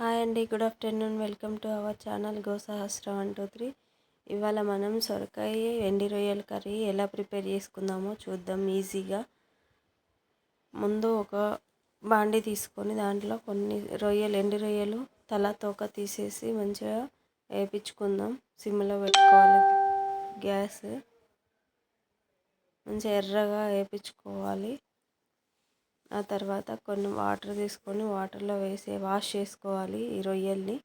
Hi అండి good afternoon. Welcome to our channel Gosahasram one two three. ఇవాళ మనం సొరకాయ ఎండి రొయ్యల కర్రీ ఎలా ప్రిపేర్ చేసుకుందామో చూద్దాం ఈజీగా. ముందు ఒక బాండి తీసుకొని దాంట్లో కొన్ని రొయ్యలు ఎండి రొయ్యలు తల తోక తీసేసి మంచిగా వేయించుకుందాం. సిమ్లో పెట్టుకోవాలి. గ్యాస్ మంచిగా ఎర్రగా వేయించుకోవాలి. ఆ తర్వాత కొన్ని వాటర్ తీసుకొని వాటర్లో వేసి వాష్ చేసుకోవాలి ఈ రొయ్యల్ని.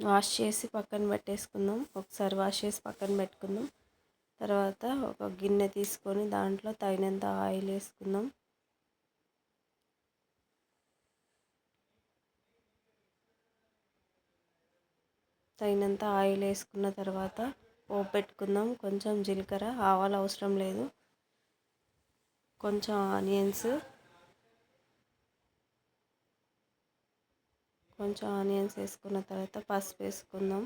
వాష్ చేసి పక్కన పెట్టేసుకుందాం. ఒకసారి వాష్ చేసి పక్కన పెట్టుకుందాం. తర్వాత ఒక గిన్నె తీసుకొని దాంట్లో తగినంత ఆయిల్ వేసుకుందాం. తగినంత ఆయిల్ వేసుకున్న తర్వాత పోపు పెట్టుకుందాం. కొంచెం జీలకర్ర ఆవాలు అవసరం లేదు. కొంచెం ఆనియన్స్. కొంచెం ఆనియన్స్ వేసుకున్న తర్వాత పసుపు వేసుకుందాం.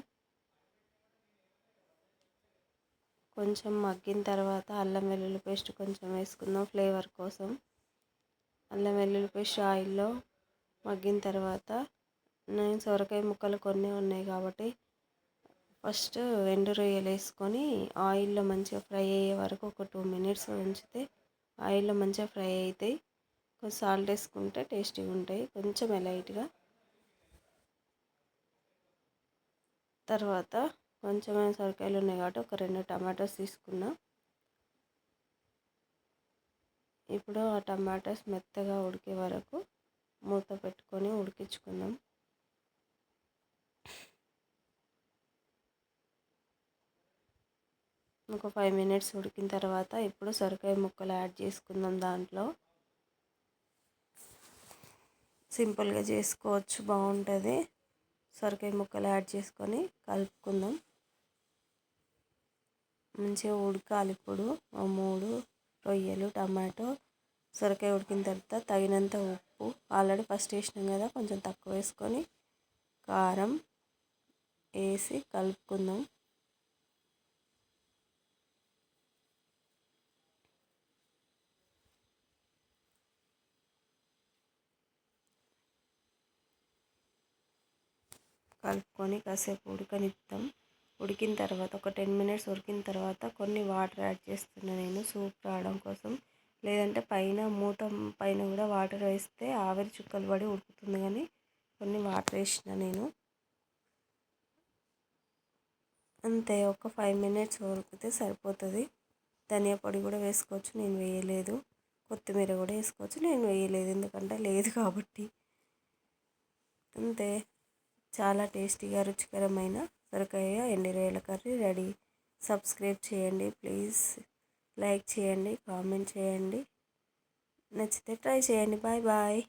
కొంచెం మగ్గిన తర్వాత అల్లం వెల్లుల్లి పేస్ట్ కొంచెం వేసుకుందాం ఫ్లేవర్ కోసం. అల్లం వెల్లుల్లి పేస్ట్ ఆయిల్లో మగ్గిన తర్వాత నేను సొరకాయ ముక్కలు కొన్ని ఉన్నాయి కాబట్టి ఫస్ట్ ఎండు రొయ్యలు వేసుకొని ఆయిల్లో మంచిగా ఫ్రై అయ్యే వరకు ఒక టూ మినిట్స్ ఉంచితే ఆయిల్లో మంచిగా ఫ్రై అవుతాయి. కొంచెం సాల్ట్ వేసుకుంటే టేస్టీగా ఉంటాయి. కొంచెం లైట్గా. తర్వాత కొంచెం సొరకాయలు ఉన్నాయి కాబట్టి ఒక రెండు టమాటోస్ తీసుకున్నా. ఇప్పుడు ఆ టమాటాస్ మెత్తగా ఉడికే వరకు మూత పెట్టుకొని ఉడికించుకుందాం. ఒక ఫైవ్ మినిట్స్ ఉడికిన తర్వాత ఇప్పుడు సొరకాయ ముక్కలు యాడ్ చేసుకుందాం దాంట్లో. సింపుల్గా చేసుకోవచ్చు బాగుంటుంది. సొరకాయ ముక్కలు యాడ్ చేసుకొని కలుపుకుందాం. మంచిగా ఉడకాలి ఇప్పుడు. మూడు రొయ్యలు టమాటో సొరకాయ ఉడికిన తర్వాత తగినంత ఉప్పు. ఆల్రెడీ ఫస్ట్ వేసినాం కదా కొంచెం తక్కువ వేసుకొని కారం వేసి కలుపుకుందాం. కలుపుకొని కాసేపు ఉడకనిద్దాం. ఉడికిన తర్వాత ఒక టెన్ మినిట్స్ ఉడికిన తర్వాత కొన్ని వాటర్ యాడ్ చేస్తున్నా నేను సూప్ రావడం కోసం. లేదంటే పైన మూత పైన కూడా వాటర్ వేస్తే ఆవిరి చుక్కలు పడి ఉడుకుతుంది కానీ కొన్ని వాటర్ వేసిన నేను. అంతే ఒక ఫైవ్ మినిట్స్ ఉడికితే సరిపోతుంది. ధనియా పొడి కూడా వేసుకోవచ్చు నేను వేయలేదు. కొత్తిమీర కూడా వేసుకోవచ్చు నేను వేయలేదు. ఎందుకంటే లేదు కాబట్టి. అంతే. చాలా టేస్టీగా రుచికరమైన సొరకాయ ఎండి రొయ్యల కర్రీ రెడీ. సబ్స్క్రైబ్ చేయండి ప్లీజ్. లైక్ చేయండి కామెంట్ చేయండి. నచ్చితే ట్రై చేయండి. Bye bye.